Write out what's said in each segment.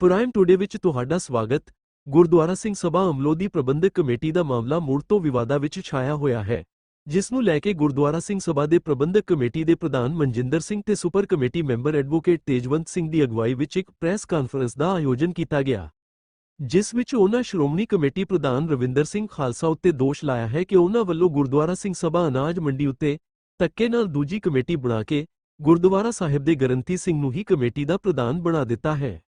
Prime today ਵਿੱਚ ਤੁਹਾਡਾ ਸਵਾਗਤ। ਗੁਰਦੁਆਰਾ ਸਿੰਘ ਸਭਾ ਅਮਲੋਦੀ ਪ੍ਰਬੰਧਕ ਕਮੇਟੀ ਦਾ ਮਾਮਲਾ ਮੁੜ ਤੋਂ ਵਿਵਾਦਾਂ ਵਿੱਚ ਛਾਇਆ ਹੋਇਆ ਹੈ, ਜਿਸ ਨੂੰ ਲੈ ਕੇ ਗੁਰਦੁਆਰਾ ਸਿੰਘ ਸਭਾ ਦੇ ਪ੍ਰਬੰਧਕ ਕਮੇਟੀ ਦੇ ਪ੍ਰਧਾਨ ਮਨਜਿੰਦਰ ਸਿੰਘ ਤੇ super committee member advocate Tejwant Singh ਦੀ ਅਗਵਾਈ ਵਿੱਚ ਇੱਕ ਪ੍ਰੈਸ ਕਾਨਫਰੰਸ ਦਾ ਆਯੋਜਨ ਕੀਤਾ ਗਿਆ, ਜਿਸ ਵਿੱਚ ਉਹਨਾਂ ਸ਼੍ਰੋਮਣੀ ਕਮੇਟੀ ਪ੍ਰਧਾਨ ਰਵਿੰਦਰ ਸਿੰਘ ਖਾਲਸਾ ਉੱਤੇ ਦੋਸ਼ ਲਾਇਆ ਹੈ ਕਿ ਉਹਨਾਂ ਵੱਲੋਂ ਗੁਰਦੁਆਰਾ ਸਿੰਘ ਸਭਾ ਅਨਾਜ ਮੰਡੀ ਉੱਤੇ ਧੱਕੇ ਨਾਲ ਦੂਜੀ ਕਮੇਟੀ ਬਣਾ ਕੇ ਗੁਰਦੁਆਰਾ ਸਾਹਿਬ ਦੇ ਗਰੰਤੀ ਸਿੰਘ ਨੂੰ ਹੀ ਕਮੇਟੀ ਦਾ ਪ੍ਰਧਾਨ ਬਣਾ ਦਿੱਤਾ ਹੈ।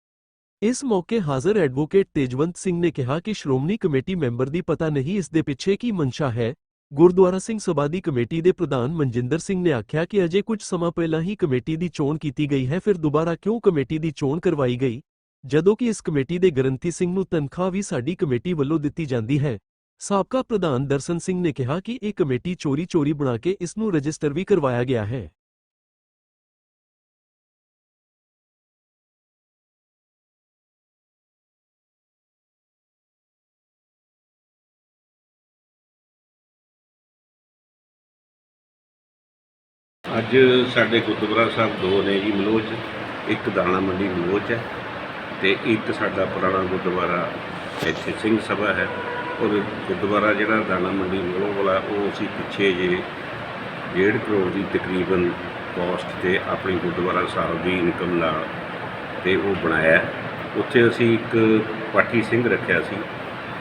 ਇਸ ਮੌਕੇ ਹਾਜ਼ਰ ਐਡਵੋਕੇਟ ਤੇਜਵੰਤ ਸਿੰਘ ਨੇ ਕਿਹਾ ਕਿ ਸ਼੍ਰੋਮਣੀ ਕਮੇਟੀ ਮੈਂਬਰ ਦੀ ਪਤਾ ਨਹੀਂ ਇਸ ਦੇ ਪਿੱਛੇ ਕੀ ਮਨਸ਼ਾ ਹੈ। ਗੁਰਦੁਆਰਾ ਸਿੰਘ ਸਭਾ ਦੀ ਕਮੇਟੀ ਦੇ ਪ੍ਰਧਾਨ ਮਨਜਿੰਦਰ ਸਿੰਘ ਨੇ ਆਖਿਆ ਕਿ ਅਜੇ ਕੁਝ ਸਮਾਂ ਪਹਿਲਾਂ ਹੀ ਕਮੇਟੀ ਦੀ ਚੋਣ ਕੀਤੀ ਗਈ ਹੈ, ਫਿਰ ਦੁਬਾਰਾ ਕਿਉਂ ਕਮੇਟੀ ਦੀ ਚੋਣ ਕਰਵਾਈ ਗਈ? ਜਦੋਂ ਕਿ ਇਸ ਕਮੇਟੀ ਦੇ ਗਰੰਤੀ ਸਿੰਘ ਨੂੰ ਤਨਖਾਹ ਵੀ ਸਾਡੀ ਕਮੇਟੀ ਵੱਲੋਂ ਦਿੱਤੀ ਜਾਂਦੀ ਹੈ। ਸਾਬਕਾ ਪ੍ਰਧਾਨ ਦਰਸ਼ਨ ਸਿੰਘ ਨੇ ਕਿਹਾ ਕਿ ਇਹ ਕਮੇਟੀ ਚੋਰੀ-ਚੋਰੀ ਬਣਾ ਕੇ ਇਸ ਨੂੰ ਰਜਿਸਟਰ ਵੀ ਕਰਵਾਇਆ ਗਿਆ ਹੈ। ਅੱਜ ਸਾਡੇ ਗੁਰਦੁਆਰਾ ਸਾਹਿਬ ਦੋ ਨੇ ਜੀ ਮਲੋਚ, ਇੱਕ ਦਾਣਾ ਮੰਡੀ ਮਲੋਚ ਹੈ ਤੇ ਇੱਕ ਸਾਡਾ ਪੁਰਾਣਾ ਗੁਰਦੁਆਰਾ ਇੱਥੇ ਸਿੰਘ ਸਭਾ ਹੈ। ਔਰ ਗੁਰਦੁਆਰਾ ਜਿਹੜਾ ਦਾਣਾ ਮੰਡੀ ਮਲੋਹ ਵਾਲਾ, ਉਹ ਅਸੀਂ ਪਿੱਛੇ ਜੇ 1.5 ਕਰੋੜ ਦੀ ਤਕਰੀਬਨ ਕੋਸਟ ਤੇ ਆਪਣੀ ਗੁਰਦੁਆਰਾ ਸਾਹਿਬ ਦੀ ਇਨਕਮ ਨਾਲ ਤੇ ਉਹ ਬਣਾਇਆ ਉੱਥੇ ਅਸੀਂ ਇੱਕ ਪਾਠੀ ਸਿੰਘ ਰੱਖਿਆ ਸੀ।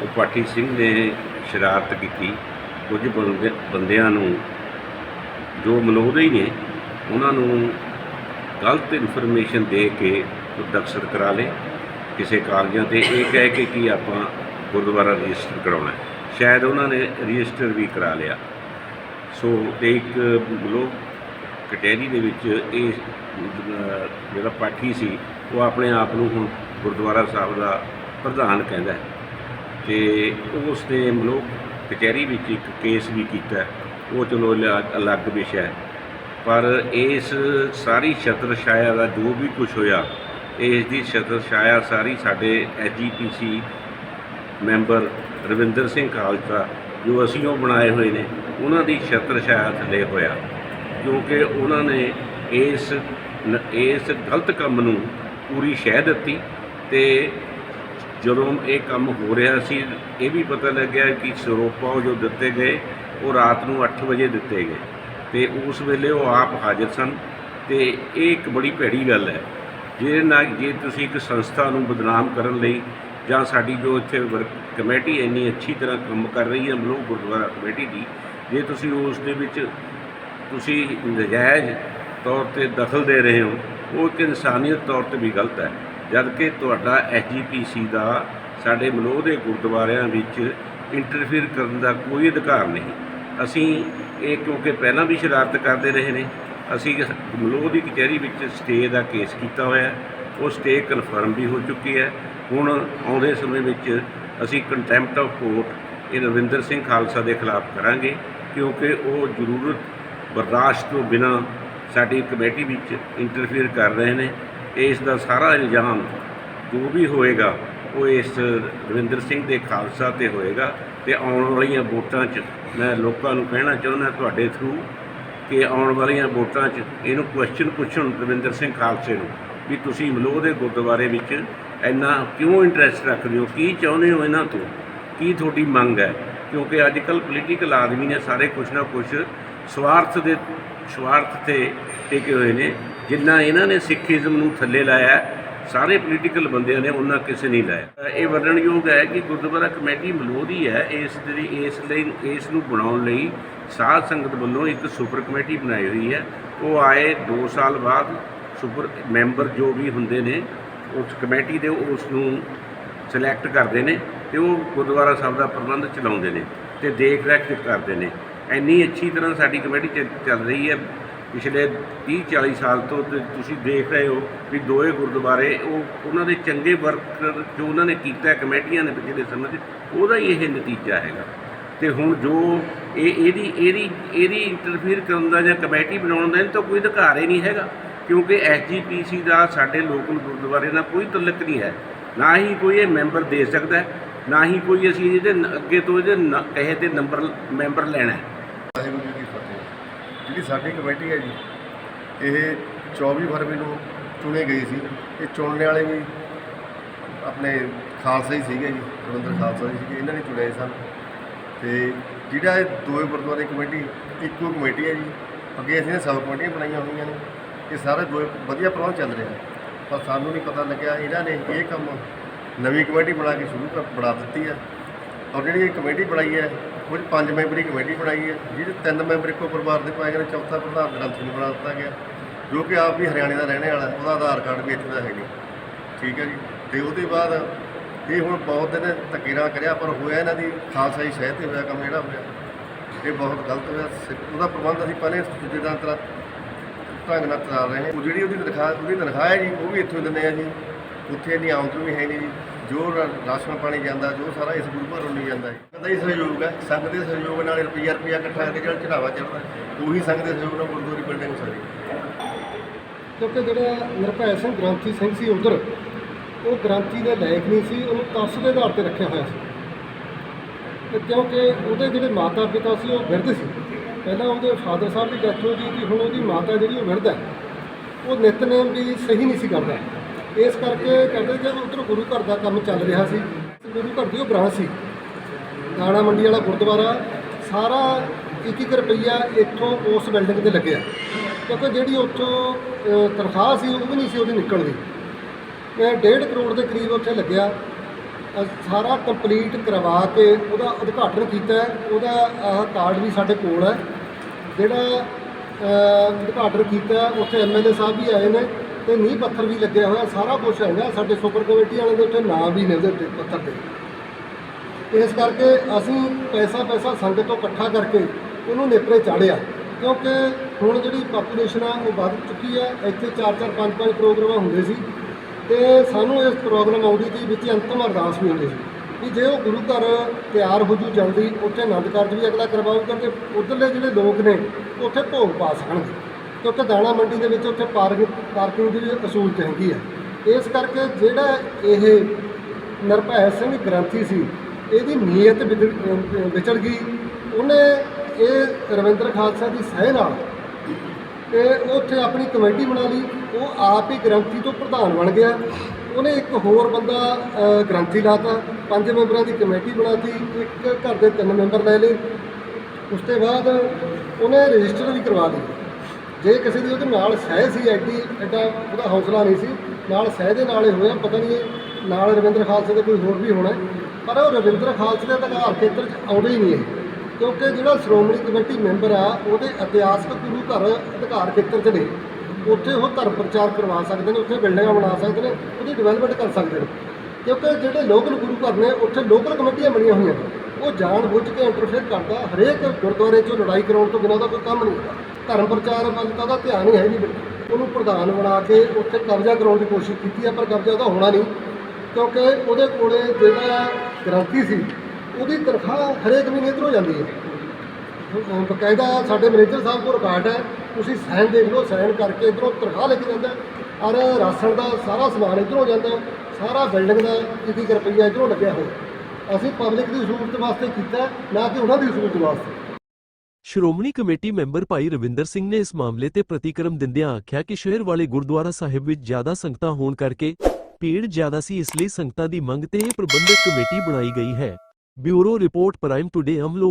ਉਹ ਪਾਠੀ ਸਿੰਘ ਨੇ ਸ਼ਰਾਰਤ ਕੀਤੀ। ਕੁਝ ਬੰਦੇ- ਬੰਦਿਆਂ ਨੂੰ ਜੋ ਮਨੋਦੇ ਹੀ ਨੇ, ਉਹਨਾਂ ਨੂੰ ਗਲਤ ਇਨਫੋਰਮੇਸ਼ਨ ਦੇ ਕੇ ਉਹ ਦਖਸਤ ਕਰਾ ਲੇ ਕਿਸੇ ਕਾਗਜ਼ਾਂ ਤੇ ਇਹ ਕਹਿ ਕੇ ਕਿ ਆਪਾਂ ਗੁਰਦੁਆਰਾ ਰਜਿਸਟਰ ਕਰਾਉਣਾ ਸ਼ਾਇਦ ਉਹਨਾਂ ਨੇ ਰਜਿਸਟਰ ਵੀ ਕਰਾ ਲਿਆ। ਸੋ ਤੇ ਇੱਕ ਲੋਕ ਕਟਹਿਰੀ ਦੇ ਵਿੱਚ ਇਹ ਜਿਹੜਾ ਪਾਠੀ ਸੀ, ਉਹ ਆਪਣੇ ਆਪ ਨੂੰ ਹੁਣ ਗੁਰਦੁਆਰਾ ਸਾਹਿਬ ਦਾ ਪ੍ਰਧਾਨ ਕਹਿੰਦਾ ਹੈ। ਤੇ ਉਸ ਨੇ ਮਲੋਕ ਕਚਹਿਰੀ ਵਿੱਚ ਇੱਕ ਕੇਸ ਵੀ ਕੀਤਾ ਉਹ ਚਲੋ ਅਲੱਗ ਅਲੱਗ ਵਿਸ਼ਾ ਹੈ। ਪਰ ਇਸ ਸਾਰੀ ਛਤਰ ਛਾਇਆ ਦਾ ਜੋ ਵੀ ਕੁਝ ਹੋਇਆ, ਇਸ ਦੀ ਛਤਰ ਛਾਇਆ ਸਾਰੀ ਸਾਡੇ ਐਸਜੀਪੀਸੀ ਮੈਂਬਰ ਰਵਿੰਦਰ ਸਿੰਘ ਖਾਲਸਾ ਜੋ ਅਸੀਂ ਉਹ ਬਣਾਏ ਹੋਏ ਨੇ, ਉਹਨਾਂ ਦੀ ਛਤਰ ਛਾਇਆ ਥੱਲੇ ਹੋਇਆ। ਕਿਉਂਕਿ ਉਹਨਾਂ ਨੇ ਇਸ ਇਸ ਗਲਤ ਕੰਮ ਨੂੰ ਪੂਰੀ ਸ਼ਹਿ ਦਿੱਤੀ ਤੇ ਜਦੋਂ ਇਹ ਕੰਮ ਹੋ ਰਿਹਾ ਸੀ, ਇਹ ਵੀ ਪਤਾ ਲੱਗਿਆ ਕਿ ਸਰੋਪਾ ਉਹ ਜੋ ਦਿੱਤੇ ਗਏ ਉਹ ਰਾਤ ਨੂੰ 8 ਵਜੇ ਦਿੱਤੇ ਗਏ। ਤੇ ਉਸ ਵੇਲੇ ਉਹ ਆਪ ਹਾਜ਼ਰ ਸਨ। ਤੇ ਇਹ ਇੱਕ ਬੜੀ ਭੈੜੀ ਗੱਲ ਹੈ। ਜੇ ਨਾ, ਜੇ ਤੁਸੀਂ ਇੱਕ ਸੰਸਥਾ ਨੂੰ ਬਦਨਾਮ ਕਰਨ ਲਈ ਜਾਂ ਸਾਡੀ ਜੋ ਇੱਥੇ ਵਰਕ ਕਮੇਟੀ ਇੰਨੀ ਅੱਛੀ ਤਰ੍ਹਾਂ ਕੰਮ ਕਰ ਰਹੀ ਹੈ ਮਲੋਹ ਗੁਰਦੁਆਰਾ ਕਮੇਟੀ ਦੀ, ਜੇ ਤੁਸੀਂ ਉਸ ਦੇ ਵਿੱਚ ਤੁਸੀਂ ਨਜਾਇਜ਼ ਤੌਰ ਤੇ ਦਖਲ ਦੇ ਰਹੇ ਹੋ, ਉਹ ਇੱਕ ਇਨਸਾਨੀਅਤ ਤੌਰ ਤੇ ਵੀ ਗਲਤ ਹੈ। ਜਦ ਕਿ ਤੁਹਾਡਾ ਐਸਜੀਪੀਸੀ ਦਾ ਸਾਡੇ ਮਲੋਹ ਦੇ ਗੁਰਦੁਆਰਿਆਂ ਵਿੱਚ ਇੰਟਰਫੇਅਰ ਕਰਨ ਦਾ ਕੋਈ ਅਧਿਕਾਰ ਨਹੀਂ। ਅਸੀਂ ਇਹ ਕਿਉਂਕਿ ਪਹਿਲਾਂ ਵੀ ਸ਼ਰਾਰਤ ਕਰਦੇ ਰਹੇ ਨੇ, ਅਸੀਂ ਇਸ ਮਲੋਹ ਦੀ ਕਚਹਿਰੀ ਵਿੱਚ ਸਟੇ ਦਾ ਕੇਸ ਕੀਤਾ ਹੋਇਆ ਉਹ ਸਟੇ ਕਨਫਰਮ ਵੀ ਹੋ ਚੁੱਕੀ ਹੈ। ਹੁਣ ਆਉਂਦੇ ਸਮੇਂ ਵਿੱਚ ਅਸੀਂ ਕੰਟੈਂਪਟ ਆਫ ਕੋਰਟ ਇਹ ਰਵਿੰਦਰ ਸਿੰਘ ਖਾਲਸਾ ਦੇ ਖਿਲਾਫ ਕਰਾਂਗੇ, ਕਿਉਂਕਿ ਉਹ ਜ਼ਰੂਰਤ ਬਰਦਾਸ਼ਤ ਤੋਂ ਬਿਨਾ ਸਾਡੀ ਕਮੇਟੀ ਵਿੱਚ ਇੰਟਰਫੇਅਰ ਕਰ ਰਹੇ ਨੇ। ਇਸ ਦਾ ਸਾਰਾ ਇਲਜ਼ਾਮ ਜੋ ਵੀ ਹੋਏਗਾ ਉਹ ਇਸ ਰਵਿੰਦਰ ਸਿੰਘ ਦੇ ਖਾਲਸਾ ਤੇ ਹੋਏਗਾ ਤੇ ਆਉਣ ਵਾਲੀਆਂ ਵੋਟਾਂ 'ਚ ਮੈਂ ਲੋਕਾਂ ਨੂੰ ਕਹਿਣਾ ਚਾਹੁੰਦਾ ਤੁਹਾਡੇ ਥਰੂ ਕਿ ਆਉਣ ਵਾਲੀਆਂ ਵੋਟਾਂ 'ਚ ਇਹਨੂੰ ਕੁਐਸਚਨ ਪੁੱਛਣ ਰਵਿੰਦਰ ਸਿੰਘ ਖਾਲਸੇ ਨੂੰ ਵੀ ਤੁਸੀਂ ਮਲੋਹ ਦੇ ਗੁਰਦੁਆਰੇ ਵਿੱਚ ਇੰਨਾ ਕਿਉਂ ਇੰਟਰਸਟ ਰੱਖਦੇ ਹੋ? ਕੀ ਚਾਹੁੰਦੇ ਹੋ ਇਹਨਾਂ ਤੋਂ? ਕੀ ਤੁਹਾਡੀ ਮੰਗ ਹੈ? ਕਿਉਂਕਿ ਅੱਜ ਕੱਲ ਪੋਲੀਟੀਕਲ ਆਦਮੀ ਨੇ ਸਾਰੇ ਕੁਛ ਨਾ ਕੁਛ ਸਵਾਰਥ ਦੇ ਸਵਾਰਥ ਤੇ ਟਿਕੇ ਹੋਏ ਨੇ। ਜਿੰਨਾ ਇਹਨਾਂ ਨੇ ਸਿੱਖੀਜ਼ਮ ਨੂੰ ਥੱਲੇ ਲਾਇਆ ਸਾਰੇ ਪੋਲੀਟੀਕਲ ਬੰਦਿਆਂ ਨੇ ਉਹਨਾਂ ਕਿਸੇ ਨਹੀਂ ਲਾਇਆ। ਇਹ ਵਰਣਨਯੋਗ ਹੈ ਕਿ ਗੁਰਦੁਆਰਾ ਕਮੇਟੀ ਮਲੋਦੀ ਹੈ, ਇਸ ਦੇ ਇਸ ਲਈ ਇਸ ਨੂੰ ਬਣਾਉਣ ਲਈ ਸਾਧ ਸੰਗਤ ਵੱਲੋਂ ਇੱਕ ਸੁਪਰ ਕਮੇਟੀ ਬਣਾਈ ਹੋਈ ਹੈ। ਉਹ ਆਏ 2 ਸਾਲ ਬਾਅਦ ਸੁਪਰ ਮੈਂਬਰ ਜੋ ਵੀ ਹੁੰਦੇ ਨੇ, ਉਸ ਕਮੇਟੀ ਦੇ ਉਸ ਨੂੰ ਸਿਲੈਕਟ ਕਰਦੇ ਨੇ ਤੇ ਉਹ ਗੁਰਦੁਆਰਾ ਸਾਹਿਬ ਦਾ ਪ੍ਰਬੰਧ ਚਲਾਉਂਦੇ ਨੇ ਤੇ ਦੇਖ ਰੇਖ ਕਰਦੇ ਨੇ। ਇੰਨੀ ਅੱਛੀ ਤਰ੍ਹਾਂ ਸਾਡੀ ਕਮੇਟੀ ਚ- ਚੱਲ ਰਹੀ ਹੈ। ਪਿਛਲੇ 30 40 ਸਾਲ ਤੋਂ ਤੁਸੀਂ ਦੇਖ ਰਹੇ ਹੋ ਵੀ ਦੋਏ ਗੁਰਦੁਆਰੇ, ਉਹ ਉਹਨਾਂ ਦੇ ਚੰਗੇ ਵਰਕ ਜੋ ਉਹਨਾਂ ਨੇ ਕੀਤਾ, ਕਮੇਟੀਆਂ ਨੇ ਪਿਛਲੇ ਸਮੇਂ 'ਚ ਉਹਦਾ ਹੀ ਇਹ ਨਤੀਜਾ ਹੈਗਾ। ਤੇ ਹੁਣ ਜੋ ਇਹ, ਇਹਦੀ ਇਹਦੀ ਇਹਦੀ ਇੰਟਰਫੀਅਰ ਕਰਨ ਦਾ ਜਾਂ ਕਮੇਟੀ ਬਣਾਉਣ ਦਾ, ਇਹਨੂੰ ਤਾਂ ਕੋਈ ਅਧਿਕਾਰ ਹੀ ਨਹੀਂ ਹੈਗਾ। ਕਿਉਂਕਿ ਐਸਜੀਪੀਸੀ ਦਾ ਸਾਡੇ ਲੋਕਲ ਗੁਰਦੁਆਰੇ ਨਾਲ ਕੋਈ ਤਲਕ ਨਹੀਂ ਹੈ। ਨਾ ਹੀ ਕੋਈ ਇਹ ਮੈਂਬਰ ਦੇ ਸਕਦਾ ਨਾ ਹੀ ਕੋਈ ਅਸੀਂ ਇਹਦੇ ਅੱਗੇ ਤੋਂ ਇਹਦੇ ਨ- ਕਹੇ ਤੇ ਨੰਬਰ, ਮੈਂਬਰ ਲੈਣਾ ਹੈ ਵਾਹਿਗੁਰੂ ਜੀ ਕੀ ਫਤਿਹ ਜਿਹੜੀ ਸਾਡੀ ਕਮੇਟੀ ਹੈ ਜੀ। ਇਹ 24 ਫਰਵਰੀ ਨੂੰ ਚੁਣੇ ਗਈ ਸੀ। ਇਹ ਚੁਣਨੇ ਵਾਲੇ ਵੀ ਆਪਣੇ ਖਾਲਸਾ ਹੀ ਸੀਗੇ ਜੀ ਪ੍ਰਬੰਧਕ ਖਾਲਸਾ ਜੀ ਸੀਗੇ, ਇਹਨਾਂ ਨੇ ਚੁਣੇ ਸਨ। ਤੇ ਜਿਹੜਾ ਇਹ ਦੋਵੇਂ ਗੁਰਦੁਆਰੇ ਕਮੇਟੀ, ਇੱਕੋ ਕਮੇਟੀ ਹੈ ਜੀ। ਅੱਗੇ ਅਸੀਂ ਨੇ ਸਬ ਕਮੇਟੀਆਂ ਬਣਾਈਆਂ ਹੋਈਆਂ ਨੇ। ਇਹ ਸਾਰੇ ਦੋਵੇਂ ਵਧੀਆ ਪ੍ਰਬੰਧ ਚੱਲ ਰਿਹਾ। ਪਰ ਸਾਨੂੰ ਨਹੀਂ ਪਤਾ ਲੱਗਿਆ, ਇਹਨਾਂ ਨੇ ਇਹ ਕੰਮ ਨਵੀਂ ਕਮੇਟੀ ਬਣਾ ਕੇ ਸ਼ੁਰੂ ਕਰ, ਬਣਾ ਦਿੱਤੀ ਹੈ ਔਰ ਜਿਹੜੀ ਇਹ ਕਮੇਟੀ ਬਣਾਈ ਹੈ ਉਹ 'ਚ ਪੰਜ ਮੈਂਬਰੀ ਕਮੇਟੀ ਬਣਾਈ ਹੈ, ਜਿਹਦੇ ਤਿੰਨ ਮੈਂਬਰ ਇੱਕੋ ਪਰਿਵਾਰ ਦੇ ਪਾਏ ਗਏ ਨੇ, ਚੌਥਾ ਪ੍ਰਧਾਨ ਗ੍ਰੰਥੀ ਨੂੰ ਬਣਾ ਦਿੱਤਾ ਗਿਆ, ਜੋ ਕਿ ਆਪ ਵੀ ਹਰਿਆਣੇ ਦਾ ਰਹਿਣੇ ਵਾਲਾ ਉਹਦਾ ਆਧਾਰ ਕਾਰਡ ਵੀ ਇੱਥੇ ਦਾ ਹੈ ਨਹੀਂ ਠੀਕ ਹੈ ਜੀ। ਤੇ ਉਹਦੇ ਬਾਅਦ ਇਹ ਹੁਣ ਬਹੁਤ ਦਿਨ ਧੱਕੇ ਨਾਲ ਕਰਿਆ, ਪਰ ਹੋਇਆ ਇਹਨਾਂ ਦੀ ਖਾਲਸਾ ਹੀ ਸਹਿ ਤੇ ਹੋਇਆ ਕੰਮ ਜਿਹੜਾ ਹੋਇਆ। ਇਹ ਬਹੁਤ ਗਲਤ ਹੋਇਆ। ਸਿ- ਉਹਦਾ ਪ੍ਰਬੰਧ ਅਸੀਂ ਪਹਿਲੇ ਜਿੱਦਾਂ ਤਰ੍ਹਾਂ ਢੰਗ ਨਾਲ ਚਲਾ ਰਹੇ ਹਾਂ। ਉਹ ਜਿਹੜੀ ਉਹਦੀ ਤਨਖਾਹ ਉਹਦੀ ਤਨਖਾਹ ਹੈ ਜੀ, ਉਹ ਵੀ ਇੱਥੋਂ ਦਿੰਦੇ ਆ ਜੀ। ਉੱਥੇ ਇੰਨੀ ਆਮਦਨ ਵੀ ਹੈ ਨਹੀਂ ਜੀ। ਜੋ ਰਾਸ਼ਨ ਪਾਣੀ ਜਾਂਦਾ, ਜੋ ਸਾਰਾ ਇਸ ਗੁਰੂ ਘਰੋਂ ਨਹੀਂ ਜਾਂਦਾ ਕਹਿੰਦਾ ਹੀ ਸਹਿਯੋਗ ਹੈ। ਸੰਘ ਦੇ ਸਹਿਯੋਗ ਨਾਲ ਰੁਪਈਆ ਰੁਪਈਆ ਇਕੱਠਾ ਕਰਕੇ ਜਿਹੜਾ ਚੜਾਵਾ ਚੜਦਾ ਉਹੀ ਸੰਘ ਦੇ ਸਹਿਯੋਗ ਨਾਲ ਗੁਰਦੁਆਰੀ ਬਿਲਡਿੰਗ ਸਾਰੀ। ਕਿਉਂਕਿ ਜਿਹੜਾ ਨਿਰਭੈ ਸਿੰਘ ਗ੍ਰੰਥੀ ਸਿੰਘ ਸੀ ਉਧਰ, ਉਹ ਗ੍ਰੰਥੀ ਦੇ ਲਾਇਕ ਨਹੀਂ ਸੀ, ਉਹਨੂੰ ਤਰਸ ਦੇ ਆਧਾਰ ਤੇ ਰੱਖਿਆ ਹੋਇਆ ਸੀ। ਤੇ ਕਿਉਂਕਿ ਉਹਦੇ ਜਿਹੜੇ ਮਾਤਾ ਪਿਤਾ ਸੀ, ਉਹ ਵਿਰਧ ਸੀ। ਪਹਿਲਾਂ ਉਹਦੇ ਫਾਦਰ ਸਾਹਿਬ ਦੀ ਡੈਥ ਹੋ ਗਈ ਕਿ ਹੁਣ ਉਹਦੀ ਮਾਤਾ ਜਿਹੜੀ ਉਹ ਵਿਰਧ ਹੈ, ਉਹ ਨਿਤਨੇਮ ਵੀ ਸਹੀ ਨਹੀਂ ਸੀ ਕਰਦਾ। ਇਸ ਕਰਕੇ ਕਹਿੰਦੇ ਕਿ ਉਧਰ ਗੁਰੂ ਘਰ ਦਾ ਕੰਮ ਚੱਲ ਰਿਹਾ ਸੀ। ਗੁਰੂ ਘਰ ਦੀ ਉਹ ਬ੍ਰਾਂਚ ਸੀ। ਦਾਣਾ ਮੰਡੀ ਵਾਲਾ ਗੁਰਦੁਆਰਾ ਸਾਰਾ ਇੱਕ ਇੱਕ ਰੁਪਈਆ ਇੱਥੋਂ ਉਸ ਬਿਲਡਿੰਗ ਤੇ ਲੱਗਿਆ। ਕਿਉਂਕਿ ਜਿਹੜੀ ਉੱਥੋਂ ਤਨਖਾਹ ਸੀ ਉਹ ਵੀ ਨਹੀਂ ਸੀ ਉਹਦੀ ਨਿਕਲਦੀ ਇਹ 1.5 ਕਰੋੜ ਦੇ ਕਰੀਬ ਉੱਥੇ ਲੱਗਿਆ। ਸਾਰਾ ਕੰਪਲੀਟ ਕਰਵਾ ਕੇ ਉਹਦਾ ਉਦਘਾਟਨ ਕੀਤਾ। ਉਹਦਾ ਆਹ ਕਾਰਡ ਵੀ ਸਾਡੇ ਕੋਲ ਹੈ। ਜਿਹੜਾ ਉਦਘਾਟਨ ਕੀਤਾ ਹੈ, ਉੱਥੇ ਐਮਐਲਏ ਸਾਹਿਬ ਵੀ ਆਏ ਨੇ। ਤੇ ਨੀਂਹ ਪੱਥਰ ਵੀ ਲੱਗਿਆ ਹੋਇਆ, ਸਾਰਾ ਕੁਝ ਹੈਗਾ। ਸਾਡੇ ਸੁਪਰ ਕਮੇਟੀ ਵਾਲਿਆਂ ਦੇ ਉੱਥੇ ਨਾਂ ਵੀ ਨੇ ਉਹਦੇ ਉੱਤੇ ਪੱਥਰ ਤੇ ਇਸ ਕਰਕੇ ਅਸੀਂ ਪੈਸਾ ਪੈਸਾ ਸੰਗਤ ਤੋਂ ਇਕੱਠਾ ਕਰਕੇ ਉਹਨੂੰ ਨੇਪਰੇ ਚਾੜਿਆ। ਕਿਉਂਕਿ ਹੁਣ ਜਿਹੜੀ ਪਾਪੂਲੇਸ਼ਨ ਆ, ਉਹ ਵੱਧ ਚੁੱਕੀ ਹੈ ਇੱਥੇ 4-4 5-5 ਪ੍ਰੋਗਰਾਮ ਹੁੰਦੇ ਸੀ। ਤੇ ਸਾਨੂੰ ਇਸ ਪ੍ਰੋਗਰਾਮ ਆਉਂਦੀ ਸੀ ਵਿੱਚ ਅੰਤਮ ਅਰਦਾਸ ਵੀ ਹੁੰਦੀ ਸੀ ਕਿ ਜੇ ਉਹ ਗੁਰੂ ਘਰ ਤਿਆਰ ਹੋ ਜੂ ਜਲਦੀ, ਉੱਥੇ ਆਨੰਦ ਕਾਰਜ ਵੀ ਅਗਲਾ ਕਰਵਾਊਗਾ ਤੇ ਉਧਰਲੇ ਜਿਹੜੇ ਲੋਕ ਨੇ, ਉੱਥੇ ਭੋਗ ਪਾ ਸਕਣਗੇ। ਕਿਉਂਕਿ ਦਾਣਾ ਮੰਡੀ ਦੇ ਵਿੱਚ ਉੱਥੇ ਪਾਰਕਿੰਗ ਪਾਰਕਿੰਗ ਦੀ ਵੀ ਅਸੂਲਤ ਹੈਗੀ ਹੈ ਇਸ ਕਰਕੇ ਜਿਹੜਾ ਇਹ ਨਿਰਭੈ ਸਿੰਘ ਗ੍ਰੰਥੀ ਸੀ ਇਹਦੀ ਨੀਅਤ ਵਿਗੜ- ਵਿਚੜ ਗਈ। ਉਹਨੇ ਇਹ ਰਵਿੰਦਰ ਖਾਲਸਾ ਦੀ ਸਹਿ ਨਾਲ ਤੇ ਉੱਥੇ ਆਪਣੀ ਕਮੇਟੀ ਬਣਾ ਲਈ। ਉਹ ਆਪ ਹੀ ਗ੍ਰੰਥੀ ਤੋਂ ਪ੍ਰਧਾਨ ਬਣ ਗਿਆ। ਉਹਨੇ ਇੱਕ ਹੋਰ ਬੰਦਾ ਅਹ, ਗ੍ਰੰਥੀ ਲਾਤਾ। ਪੰਜ ਮੈਂਬਰਾਂ ਦੀ ਕਮੇਟੀ ਬਣਾਤੀ। ਇੱਕ ਘਰ ਦੇ ਤਿੰਨ ਮੈਂਬਰ ਲੈ ਲਏ। ਉਸ ਤੋਂ ਬਾਅਦ ਉਹਨੇ ਰਜਿਸਟਰ ਵੀ ਕਰਵਾ ਲਈ ਜੇ ਕਿਸੇ ਦੀ ਉਹਦੇ ਨਾਲ ਸਹਿ ਸੀ ਐਡੀ, ਐਡਾ ਉਹਦਾ ਹੌਸਲਾ ਨਹੀਂ ਸੀ, ਨਾਲ ਸਹਿ ਦੇ ਨਾਲ ਹੀ ਹੋਇਆ, ਪਤਾ ਨਹੀਂ ਨਾਲ ਰਵਿੰਦਰ ਖਾਲਸੇ ਦੇ ਕੋਈ ਹੋਰ ਵੀ ਹੋਣਾ ਪਰ ਉਹ ਰਵਿੰਦਰ ਖਾਲਸੇ ਦੇ ਅਧਿਕਾਰ ਖੇਤਰ 'ਚ ਆਉਂਦੇ ਹੀ ਨਹੀਂ ਇਹ ਕਿਉਂਕਿ ਜਿਹੜਾ ਸ਼੍ਰੋਮਣੀ ਕਮੇਟੀ ਮੈਂਬਰ ਆ, ਉਹਦੇ ਇਤਿਹਾਸਕ ਗੁਰੂ ਘਰ ਅਧਿਕਾਰ ਖੇਤਰ 'ਚ ਨੇ, ਉੱਥੇ ਉਹ ਧਰਮ ਪ੍ਰਚਾਰ ਕਰਵਾ ਸਕਦੇ ਨੇ, ਉੱਥੇ ਬਿਲਡਿੰਗਾਂ ਬਣਾ ਸਕਦੇ ਨੇ, ਉਹਦੀ ਡਿਵੈਲਪਮੈਂਟ ਕਰ ਸਕਦੇ ਨੇ, ਕਿਉਂਕਿ ਜਿਹੜੇ ਲੋਕਲ ਗੁਰੂ ਘਰ ਨੇ, ਉੱਥੇ ਲੋਕਲ ਕਮੇਟੀਆਂ ਬਣੀਆਂ ਹੋਈਆਂ ਨੇ, ਉਹ ਜਾਣ ਬੁੱਝ ਕੇ ਇੰਟਰਫੇਅਰ ਕਰਦਾ, ਹਰੇਕ ਗੁਰਦੁਆਰੇ 'ਚੋਂ ਲੜਾਈ ਕਰਾਉਣ ਤੋਂ ਬਿਨਾਂ ਦਾ ਕੋਈ ਕੰਮ ਨਹੀਂ ਹੁੰਦਾ। ਧਰਮ ਪ੍ਰਚਾਰ ਵੱਲ ਤਾਂ ਉਹਦਾ ਧਿਆਨ ਹੀ ਹੈ ਨਹੀਂ ਉਹਨੂੰ ਪ੍ਰਧਾਨ ਬਣਾ ਕੇ ਉੱਥੇ ਕਬਜ਼ਾ ਕਰਾਉਣ ਦੀ ਕੋਸ਼ਿਸ਼ ਕੀਤੀ ਹੈ, ਪਰ ਕਬਜ਼ਾ ਉਹਦਾ ਹੋਣਾ ਨਹੀਂ। ਕਿਉਂਕਿ ਉਹਦੇ ਕੋਲੇ ਜਿਹੜਾ ਗ੍ਰੰਥੀ ਸੀ, ਉਹਦੀ ਤਨਖਾਹ ਹਰੇਕ ਮਹੀਨੇ ਇੱਧਰੋਂ ਜਾਂਦੀ ਹੈ। ਬਕਾਇਦਾ ਸਾਡੇ ਮੈਨੇਜਰ ਸਾਹਿਬ ਕੋਲ ਰਿਕਾਰਡ ਹੈ, ਤੁਸੀਂ ਸਾਈਨ ਦੇਖ ਲਓ, ਸਾਈਨ ਕਰਕੇ ਇਧਰੋਂ ਤਨਖਾਹ ਲੈ ਕੇ ਜਾਂਦਾ ਔਰ ਰਾਸ਼ਨ ਦਾ ਸਾਰਾ ਸਮਾਨ ਇਧਰੋਂ ਜਾਂਦਾ ਸਾਰਾ ਬਿਲਡਿੰਗ ਦਾ ਇੱਕ ਰੁਪਈਆ ਇਧਰੋਂ ਲੱਗਿਆ ਹੋਇਆ। ਅਸੀਂ ਪਬਲਿਕ ਦੀ ਸਹੂਲਤ ਵਾਸਤੇ ਕੀਤਾ ਨਾ ਕਿ ਉਹਨਾਂ ਦੀ ਸਹੂਲਤ ਵਾਸਤੇ। ਸ਼੍ਰੋਮਣੀ ਕਮੇਟੀ ਮੈਂਬਰ ਭਾਈ ਰਵਿੰਦਰ ਸਿੰਘ ਨੇ ਇਸ ਮਾਮਲੇ ਤੇ ਪ੍ਰਤੀਕਰਮ ਦਿੰਦਿਆਂ ਆਖਿਆ ਕਿ ਸ਼ਹਿਰ ਵਾਲੇ ਗੁਰਦੁਆਰਾ ਸਾਹਿਬ ਵਿੱਚ ਜ਼ਿਆਦਾ ਸੰਗਤਾਂ ਹੋਣ ਕਰਕੇ ਭੀੜ ਜ਼ਿਆਦਾ ਸੀ, ਇਸ ਲਈ ਸੰਗਤਾਂ ਦੀ ਮੰਗ ਤੇ ਇਹ ਪ੍ਰਬੰਧਕ ਕਮੇਟੀ ਬਣਾਈ ਗਈ ਹੈ। Bureau report, prime today Amloh